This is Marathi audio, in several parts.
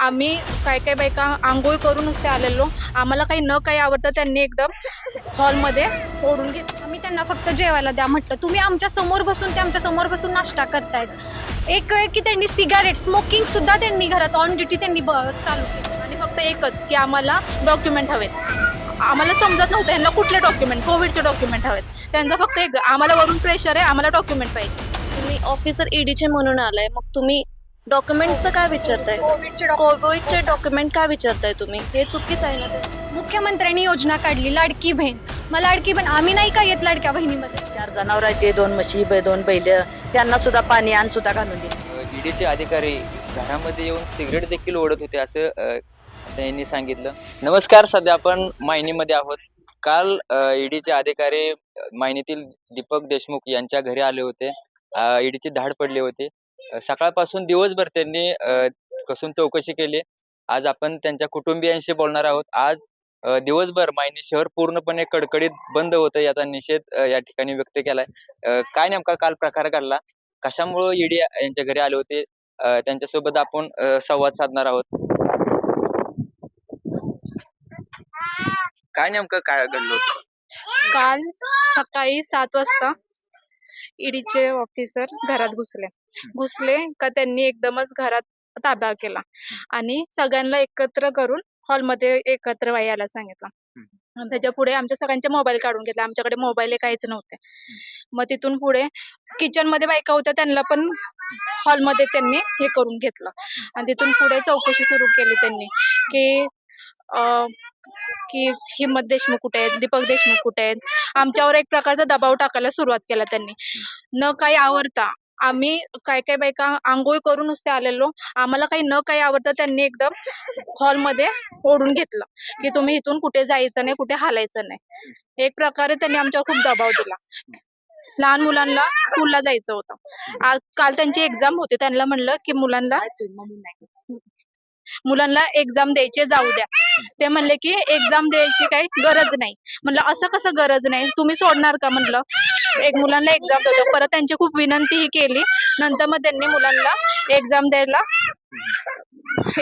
आम्ही काय काय बायका आंघोळ करून नुसते आलेलो. आम्हाला काही न काही आवडतं त्यांनी एकदम हॉलमध्ये ओढून घेतलं आम्ही त्यांना फक्त जेवायला द्या म्हटलं. तुम्ही आमच्यासमोर बसून ते आमच्यासमोर बसून नाश्ता करतायत. एक वेळ की त्यांनी सिगारेट स्मोकिंग सुद्धा त्यांनी घरात ऑन ड्युटी त्यांनी ब- चालू केली. आणि फक्त एकच की आम्हाला डॉक्युमेंट हवेत. आम्हाला समजत नव्हतं यांना कुठले डॉक्युमेंट कोविडचे डॉक्युमेंट हवेत. त्यांचं फक्त एक आम्हाला वरून प्रेशर आहे आम्हाला डॉक्युमेंट पाहिजे. तुम्ही ऑफिसर ईडीचे म्हणून आलाय मग तुम्ही डॉक्युमेंटचं काय विचारताय? कोविडचे कोविडचे डॉक्युमेंट काय विचारताय तुम्ही? हे चुकीचं आहे ना ते. मुख्यमंत्र्यांनी योजना काढली लाडकी बहीण. मग लाडकी बहीण आम्ही नाही का येत लाडक्या बहिणीमध्ये? चार जनावर आहेत ते दोन म्हशी ब- दोन बैल. त्यांना सुद्धा पाणी आण सुद्धा घालून दे. ईडीचे अधिकारी घरामध्ये येऊन सिगरेट देखील ओढत होते असं अ, त्यांनी सांगितलं. नमस्कार सध्या आपण मायनीमध्ये आहोत. काल ईडीचे अधिकारी अ, मायनीतील दीपक देशमुख यांच्या घरी आले होते. ईडीची धाड पडली होती. सकाळपासून दिवसभर त्यांनी कसून चौकशी केली. आज आपण त्यांच्या कुटुंबियांशी बोलणार आहोत. आज दिवसभर मायनी शहर पूर्णपणे कडकडीत बंद होतं याचा निषेध या ठिकाणी व्यक्त केलाय. काय नेमका काल प्रकार घडला? कशामुळे ईडी यांच्या घरी आले होते? त्यांच्यासोबत आपण संवाद साधणार आहोत. काय नेमकं काय घडलं होतं? काल सकाळी सात वाजता ईडीचे ऑफिसर घरात घुसले. घुसले का त्यांनी एकदमच घरात ताबा केला आणि सगळ्यांना एकत्र करून हॉलमध्ये एकत्र यायला सांगितलं. त्याच्या पुढे आमच्या सगळ्यांचे मोबाईल काढून घेतले. आमच्याकडे मोबाईल काहीच नव्हते. मग तिथून पुढे किचनमध्ये बायका होत्या त्यांना पण हॉलमध्ये त्यांनी हे करून घेतलं. आणि तिथून पुढे चौकशी सुरू केली त्यांनी की अं, की हिम्मत देशमुख कुठे आहेत दीपक देशमुख कुठे आहेत? आमच्यावर एक प्रकारचा दबाव टाकायला सुरुवात केला त्यांनी. न काही आवडता आम्ही काय काय बायका आंघोळ करून नुसते आलेलो. आम्हाला काही न काही आवडतं त्यांनी एकदम हॉलमध्ये ओढून घेतलं की तुम्ही इथून कुठे जायचं नाही कुठे हालायचं नाही. एक प्रकारे त्यांनी आमच्यावर खूप दबाव दिला. लहान मुलांना स्कूलला जायचं होतं. काल त्यांची एक्झाम होती त्यांना म्हणलं की मुलांना मुलांना एक्झाम द्यायचे जाऊ द्या. ते म्हणले की एक्झाम द्यायची काही गरज नाही. म्हणलं असं कसं गरज नाही? तुम्ही सोडणार का? म्हणलं. एक मुलांना एक्झाम देतो. परत त्यांची खूप विनंतीही केली. नंतर मग त्यांनी मुलांना एक्झाम द्यायला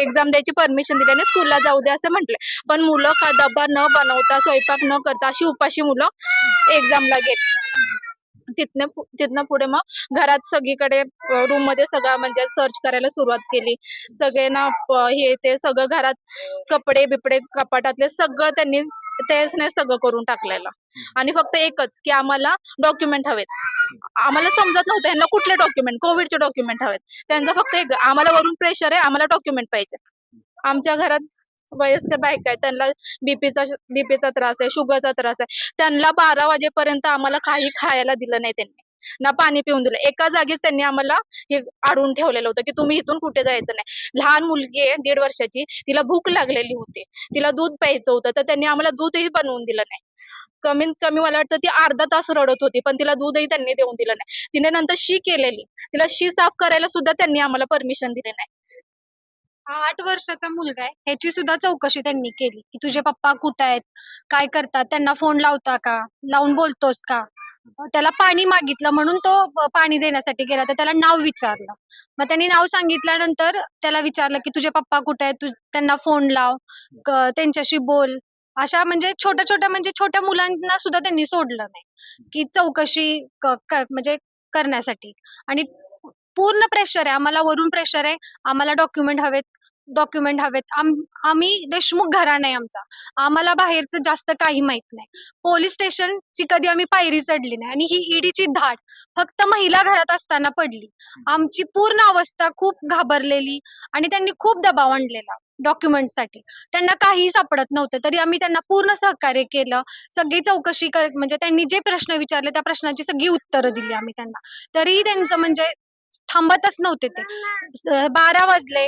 एक्झाम द्यायची परमिशन दिली आणि स्कूलला जाऊ दे असं म्हटलं. पण मुलं का डबा न बनवता स्वयंपाक न करता अशी उपाशी मुलं एक्झामला गेली. तिथनं तिथनं पुढे मग घरात सगळीकडे रूममध्ये सगळं म्हणजे सर्च करायला सुरुवात केली. सगळ्यांना हे ते सगळं घरात कपडे बिपडे कपाटातले सगळं त्यांनी तेच नाही सगळं करून टाकलेलं. आणि फक्त एकच की आम्हाला डॉक्युमेंट हवेत. आम्हाला समजत नव्हतं यांना कुठले डॉक्युमेंट कोविडचे डॉक्युमेंट हवेत. त्यांचं फक्त एक आम्हाला वरून प्रेशर आहे आम्हाला डॉक्युमेंट पाहिजे. आमच्या घरात वयस्कर बायका आहेत त्यांना बीपीचा बीपीचा त्रास आहे शुगरचा त्रास आहे. त्यांना बारा वाजेपर्यंत आम्हाला काही खायला दिलं नाही त्यांनी. ना पाणी पिऊन दिलं. एका जागीच त्यांनी आम्हाला हे अडवून ठेवलेलं होतं की तुम्ही इथून कुठे जायचं नाही. लहान मुलगी आहे दीड वर्षाची तिला भूक लागलेली होती. तिला दूध प्यायचं होतं तर त्यांनी आम्हाला दूधही बनवून दिलं नाही. कमीत कमी मला वाटतं ती अर्धा तास रडत होती पण तिला दूधही त्यांनी देऊन दिलं नाही. तिने नंतर शी केलेली. तिला शी साफ करायला सुद्धा त्यांनी आम्हाला परमिशन दिली नाही. हा आठ वर्षाचा मुलगा आहे. ह्याची सुद्धा चौकशी त्यांनी केली की तुझे पप्पा कुठे आहेत? काय करतात? त्यांना फोन लावता का? लावून बोलतोस का? त्याला पाणी मागितलं म्हणून तो पाणी देण्यासाठी गेला तर त्याला नाव विचारलं. मग त्यांनी नाव सांगितल्यानंतर त्याला विचारलं की तुझे पप्पा कुठे आहेत? तू त्यांना फोन लाव त्यांच्याशी बोल. अशा म्हणजे छोट्या छोट्या म्हणजे छोट्या मुलांना सुद्धा त्यांनी सोडलं नाही की चौकशी म्हणजे करण्यासाठी. आणि पूर्ण प्रेशर आहे. आम्हाला वरून प्रेशर आहे. आम्हाला डॉक्युमेंट हवेत डॉक्युमेंट हवेत. आम आम्ही देशमुख घरा आहे आमचा. आम्हाला बाहेरचं जास्त काही माहीत नाही. पोलीस स्टेशनची कधी आम्ही पायरी चढली नाही आणि ही ईडीची धाड फक्त महिला घरात असताना पडली. आमची पूर्ण अवस्था खूप घाबरलेली आणि त्यांनी खूप दबाव आणलेला डॉक्युमेंटसाठी. त्यांना काही सापडत नव्हतं. तरी आम्ही त्यांना पूर्ण सहकार्य केलं. सगळी चौकशी कर म्हणजे त्यांनी जे प्रश्न विचारले त्या प्रश्नाची सगळी उत्तरं दिली आम्ही त्यांना. तरीही त्यांचं म्हणजे थांबतच नव्हते ते. बारा वाजले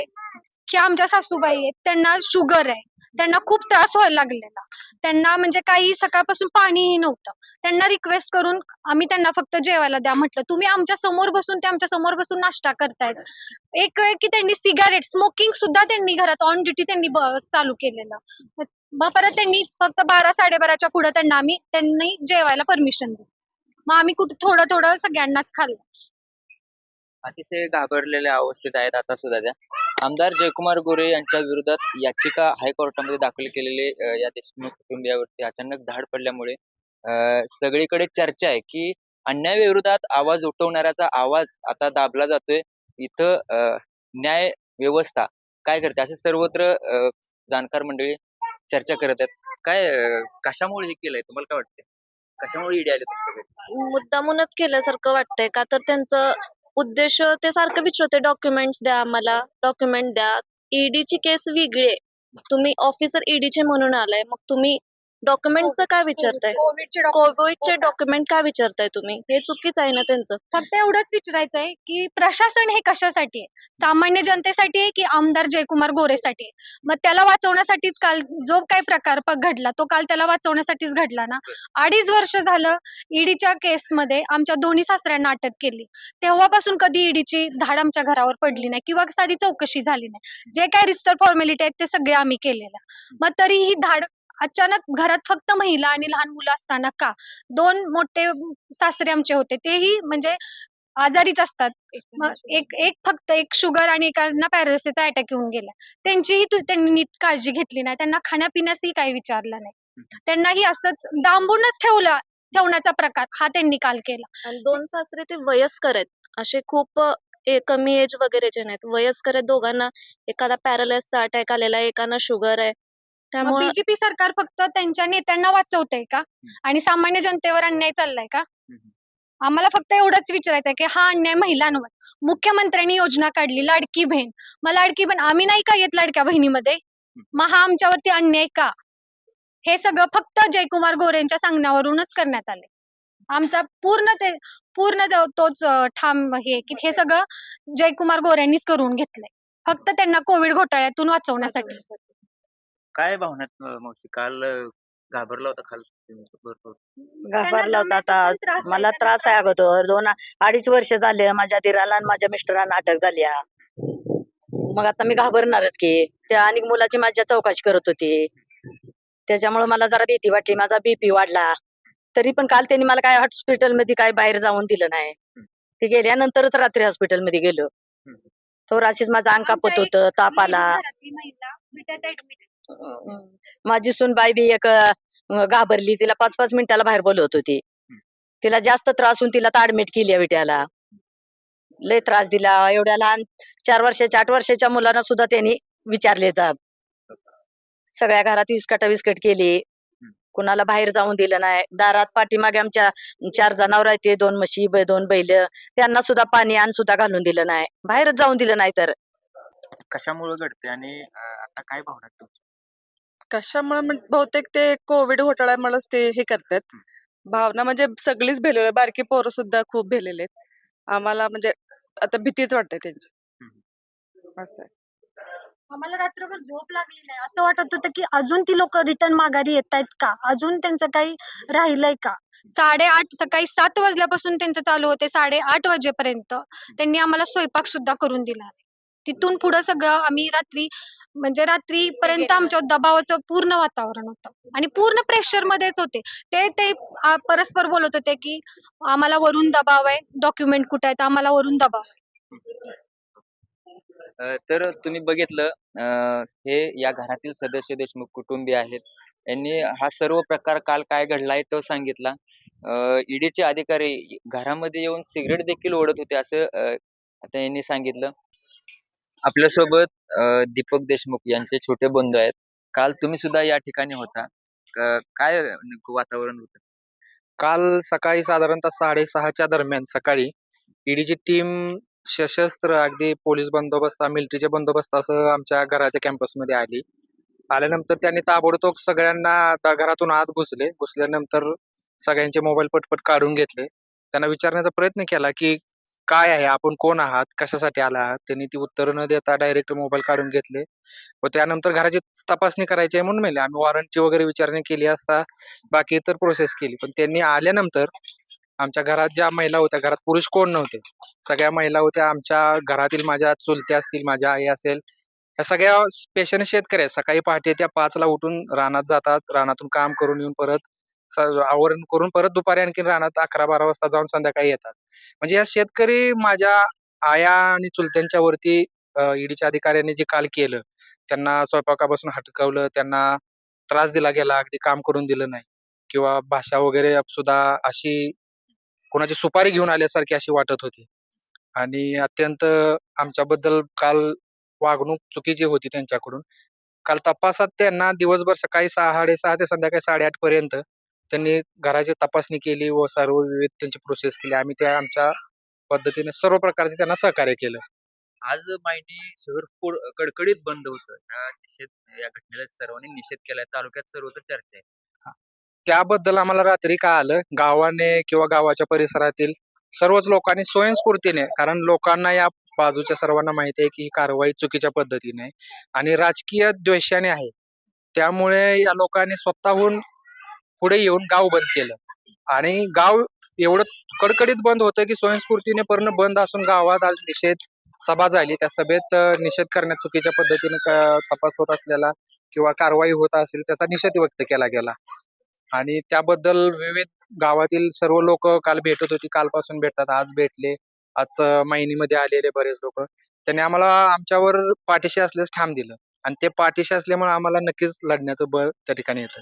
की आमच्या सासूबाई आहेत त्यांना शुगर आहे. त्यांना खूप त्रास व्हायला लागलेला. त्यांना म्हणजे काही सकाळपासून पाणीही नव्हतं. त्यांना रिक्वेस्ट करून आम्ही त्यांना फक्त जेवायला द्या म्हटलं. तुम्ही आमच्यासमोर बसून ते आमच्यासमोर बसून नाश्ता करतायत. एक वेळ की त्यांनी सिगारेट स्मोकिंग सुद्धा त्यांनी घरात ऑन ड्युटी त्यांनी चालू केलेलं. मग परत त्यांनी फक्त बारा साडेबाराच्या पुढे त्यांना आम्ही त्यांनी जेवायला परमिशन दिली. मग आम्ही कुठे थोडं थोडं सगळ्यांनाच खाल्लं. अतिशय घाबरलेल्या अवस्थेत आहेत आता सुद्धा त्या. आमदार जयकुमार गोरे यांच्या विरोधात याचिका हायकोर्टामध्ये दाखल केलेले अ, या देशमुख कुटुंबियावरती अचानक धाड पडल्यामुळे अ, सगळीकडे चर्चा आहे की अन्यायाविरोधात आवाज उठवणाऱ्याचा आवाज आता दाबला जातोय. इथं अ, न्याय व्यवस्था काय करते? असे सर्वत्र अ, जाणकार मंडळी चर्चा करत आहेत. काय अ, कशामुळे हे केलंय? तुम्हाला काय वाटतंय? कशामुळे ईडी आले तुमच्याकडे? मुद्दामूनच केल्यासारखं वाटतंय. का तर त्यांचं उद्देश ते सारखं विचारते डॉक्युमेंट्स द्या आम्हाला डॉक्युमेंट द्या. ईडीची केस वेगळी आहे. तुम्ही ऑफिसर ईडीचे म्हणून आलाय. मग तुम्ही डॉक्युमेंटचं काय विचारताय? कोविडचे कोविडचे डॉक्युमेंट काय विचारताय तुम्ही? हे चुकीचं आहे ना त्यांचं. फक्त एवढंच विचारायचंय की प्रशासन हे कशासाठी आहे? सामान्य जनतेसाठी आहे की आमदार जयकुमार गोरेसाठी आहे? मग त्याला वाचवण्यासाठीच काल जो काही प्रकार प- घडला तो काल त्याला वाचवण्यासाठीच घडला ना? अडीच वर्ष झालं ईडीच्या केसमध्ये आमच्या दोन्ही सासऱ्यांना अटक केली. तेव्हापासून कधी ईडीची धाड आमच्या घरावर पडली नाही किंवा साधी चौकशी झाली नाही. जे काही रिस्टर फॉर्मॅलिटी आहेत ते सगळे आम्ही केलेल्या मग तरी ही धाड अचानक घरात फक्त महिला आणि लहान मुलं असताना का? दोन मोठे सासरे आमचे होते. तेही म्हणजे आजारीच असतात. मग एक एक फक्त एक शुगर आणि एकांना पॅरालिसिसचा अटॅक येऊन गेला. त्यांचीही तू- त्यांनी नीट काळजी घेतली नाही. त्यांना खाण्यापिण्यासही काही विचारलं नाही. त्यांनाही असंच डांबूनच ठेवलं ठेवण्याचा प्रकार हा त्यांनी काल केला. आणि दोन सासरे ते वयस्कर आहेत. असे खूप अ, ए- कमी एज वगैरेचे नाहीत. वयस्कर आहेत दोघांना एकाला पॅरालाइसचा अटॅक आलेला आहे एकाला शुगर आहे. त्यामुळे बीजेपी सरकार फक्त त्यांच्या नेत्यांना वाचवतंय का? आणि सामान्य जनतेवर अन्याय चाललाय का? आम्हाला फक्त एवढंच विचारायचं आहे की हा अन्याय महिलांवर मुख्यमंत्र्यांनी योजना काढली लाडकी बहीण. मग लाडकी बहीण आम्ही नाही का येत लाडक्या बहिणीमध्ये? मग हा आमच्यावरती अन्याय का? हे सगळं फक्त जयकुमार गोरेंच्या सांगण्यावरूनच करण्यात आले आमचा पूर्ण ते पूर्ण तोच ठाम हे की हे सगळं जयकुमार गोरेंनीच करून घेतलंय. फक्त त्यांना कोविड घोटाळ्यातून वाचवण्यासाठी. काय भावना मावशी? काल अ, घाबरला होता खाल भरपूर. घाबरला होता आता. पण त्रास आहे, मला त्रास आहे अगोदर. दोन अडीच वर्ष झाले माझ्या दिराला आणि माझ्या मिस्टरांना अटक झाली हा. मग आता मी घाबरणारच की. त्या आणि मुलाची माझ्या चौकशी करत होती. त्याच्यामुळे मला जरा भीती वाटली. माझा बीपी वाढला. तरी पण काल त्यांनी मला काय हॉस्पिटलमध्ये काय बाहेर जाऊन दिलं नाही. ते गेल्यानंतरच रात्री हॉस्पिटलमध्ये गेलो तो राशीच माझं अंग कापत आमच्या होतं ताप आला. घरातली महिला माझी सूनबाई बी एक अं, घाबरली. तिला पाच पाच मिनिटाला बाहेर बोलवत होती. तिला जास्त त्रास होऊन तिला ऍडमिट केली विट्याला. लय त्रास दिला. एवढ्या लहान चार वर्षाच्या आठ वर्षाच्या मुलांना सुद्धा त्यांनी विचारले जाब सगळ्या घरात विस्कट विस्कट केली. कुणाला बाहेर जाऊन दिलं नाही. दारात पाठीमागे आमच्या चार जनावर आहेत ते दोन म्हशी ब- दोन बैल. त्यांना सुद्धा पाणी आण सुद्धा घालून दिलं नाही. बाहेरच जाऊन दिलं नाही तर. कशामुळे घडते आणि अ, आता काय भावना आहेत तुमच्या? कशामुळे म्हण- बहुतेक ते कोविड घोटाळ्यामुळेच ते हे करतात. भावना म्हणजे सगळीच भेलेले बारकी पोरं सुद्धा खूप भेलेले आम्हाला म्हणजे आता भीतीच वाटते त्यांची. असं आहे. आम्हाला रात्रभर झोप लागली नाही. असं वाटत होतं की अजून ती लोक रिटर्न माघारी येत आहेत का? अजून त्यांचं काही राहिलंय का? साडेआठ सकाळी सात वाजल्यापासून त्यांचं चालू होते. साडेआठ वाजेपर्यंत त्यांनी आम्हाला स्वयंपाक सुद्धा करून दिला नाही. तिथून पुढे सगळं आम्ही रात्री म्हणजे रात्रीपर्यंत आमच्या दबावाचं पूर्ण वातावरण होतं. आणि पूर्ण प्रेशर मध्येच होते. ते ते आ, परस्पर बोलत होते की आम्हाला वरून दबाव आहे. डॉक्युमेंट कुठे आहेत? आम्हाला वरून दबाव आहे. अ, तर तुम्ही बघितलं अ, हे या घरातील सदस्य देशमुख कुटुंबीय आहेत. यांनी हा सर्व प्रकार काल काय घडलाय तो सांगितला. ईडीचे अधिकारी घरामध्ये येऊन सिगरेट देखील ओढत होते असं अ, आता यांनी सांगितलं. आपल्यासोबत अ, दीपक देशमुख यांचे छोटे बंधू आहेत. काल तुम्ही सुद्धा या ठिकाणी होता. क- काय नेमकं वातावरण होतं? काल सकाळी साधारणतः साडेसहाच्या दरम्यान सकाळी ईडीची टीम सशस्त्र अगदी पोलीस बंदोबस्त मिलिटरीच्या बंदोबस्तासह आमच्या घराच्या कॅम्पसमध्ये आली. आल्यानंतर त्यांनी ताबडतोब सगळ्यांना दा- घरातून आत घुसले. घुसल्यानंतर सगळ्यांचे मोबाईल पटपट काढून घेतले. त्यांना विचारण्याचा प्रयत्न केला की काय आहे? आपण कोण आहात? कशासाठी आला आहात? त्यांनी ती उत्तरं न देता डायरेक्ट मोबाईल काढून घेतले. व त्यानंतर घराची तपासणी करायची आहे म्हणून म्हणले. आम्ही वॉरंटची वगैरे विचारणी केली असता बाकी इतर प्रोसेस केली. पण त्यांनी आल्यानंतर आमच्या घरात ज्या महिला होत्या घरात पुरुष कोण नव्हते? सगळ्या महिला होत्या. आमच्या घरातील माझ्या चुलत्या असतील माझ्या आई असेल ह्या सगळ्या पेशंट शेतकरी आहेत. सकाळी पहाटे त्या पाचला उठून रानात जातात. रानातून काम करून येऊन परत आवरण करून परत दुपारी आणखी राहणार अकरा बारा वाजता जाऊन संध्याकाळी येतात. म्हणजे या शेतकरी माझ्या आया आणि चुलत्यांच्या वरती ईडीच्या अधिकाऱ्यांनी जे काल केलं त्यांना स्वयंपाकापासून हटकवलं त्यांना त्रास दिला गेला अगदी काम करून दिलं नाही किंवा भाषा वगैरे सुद्धा अशी कोणाची सुपारी घेऊन आल्यासारखी अशी वाटत होती. आणि अत्यंत आमच्याबद्दल काल वागणूक चुकीची होती त्यांच्याकडून. काल तपासात त्यांना दिवसभर सकाळी सहा साडेसहा ते संध्याकाळी साडेआठ पर्यंत त्यांनी घराची तपासणी केली व सर्व विविध त्यांची प्रोसेस केली. आम्ही त्या आमच्या पद्धतीने सर्व प्रकारचे त्यांना सहकार्य केलं. आज माहिती शहर पूर कडकडीत बंद होतं. या निषेध या घटनेला सर्वांनी निषेध केलाय. तालुक्यात सर्वत्र चर्चा आहे. त्याबद्दल आम्हाला रात्री काय आलं? गावाने किंवा गावाच्या परिसरातील सर्वच लोकांनी स्वयंस्फूर्तीने कारण लोकांना या बाजूच्या सर्वांना माहिती आहे की ही कारवाई चुकीच्या पद्धतीने आहे. आणि राजकीय द्वेषाने आहे. त्यामुळे या लोकांनी स्वतःहून पुढे येऊन गाव बंद केलं. आणि गाव एवढं कडकडीत बंद होतं की स्वयंस्फूर्तीने पूर्ण बंद असून गावात आज निषेध सभा झाली. त्या सभेत निषेध करण्यात चुकीच्या पद्धतीने तपास होत असलेला किंवा कारवाई होत असेल त्याचा निषेध व्यक्त केला गेला. आणि त्याबद्दल विविध गावातील सर्व लोक काल भेटत होती. कालपासून भेटतात आज भेटले. आज महिनीमध्ये आलेले बरेच लोक. त्यांनी आम्हाला आमच्यावर पाठीशी असल्यास ठाम दिलं. आणि ते पाठीशी असल्यामुळे आम्हाला नक्कीच लढण्याचं बळ त्या ठिकाणी येतं.